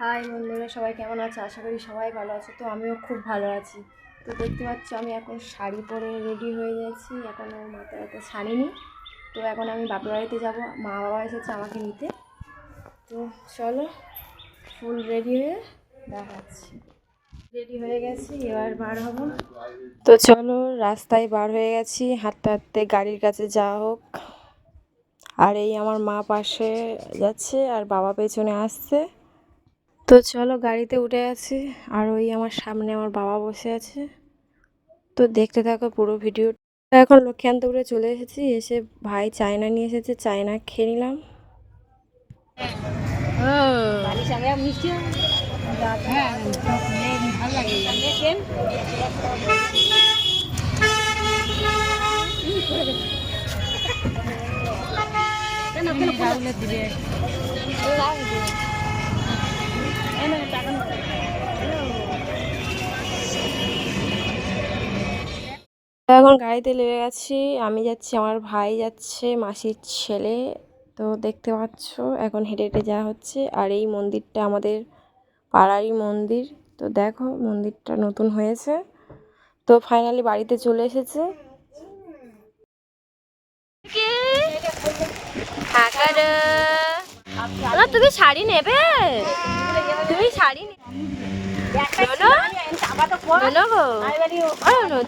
High বন্ধুরা, সবাই কেমন আছে? আশা করি সবাই ভালো আছে। তো আমিও খুব ভালো আছি। তো দেখতে পাচ্ছ, আমি এখন শাড়ি পরে রেডি হয়ে গেছি। এখনও মাথায় এত ছাড়িনি তো এখন আমি বাপের বাড়িতে যাব। মা বাবা এসেছে আমাকে নিতে। তো চলো, ফুল রেডি হয়ে দেখাচ্ছি। রেডি হয়ে গেছি, এবার বার হব। তো চলো, রাস্তায় বার হয়ে গেছি। হাঁটতে হাঁটতে গাড়ির কাছে যাওয়া হোক। আর এই আমার মা পাশে যাচ্ছে, আর বাবা পেছনে আসছে। তো চলো গাড়িতে উঠে আছি আর ওই আমার সামনে আমার বাবা বসে আছে। তো দেখতে থাকো পুরো ভিডিও এখন লক্ষ্মীকান্তপুরে চলে এসেছি এসে ভাই চায়না নিয়ে এসেছে চায়না খেয়ে নিলাম। তো এখন গাড়িতে লেগে গেছি, আমি যাচ্ছি, আমার ভাই যাচ্ছে, মাসির ছেলে। তো দেখতে পাচ্ছ, এখন হেঁটে হেঁটে যাওয়া হচ্ছে, আর এই মন্দিরটা আমাদের পাড়ারই মন্দির। তো দেখো, মন্দিরটা নতুন হয়েছে। তো ফাইনালি বাড়িতে চলে এসেছে। তুমি শাড়ি নেবে? তুমি শাড়ি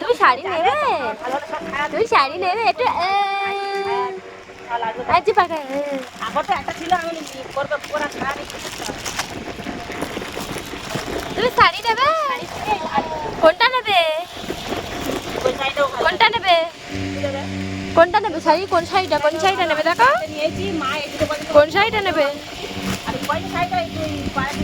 তুমি শাড়ি নেবে? তুমি শাড়ি নেবে? পাকা তুমি শাড়ি নেবে? কোনটা নেবে? কোনটা নেবে? কোনটা নেবে? শাড়ি কোন শাড়িটা? কোন শাড়িটা নেবে? দেখো। কোন শাড়িটা নেবে? పని సైట్ అయితే ఈ పాట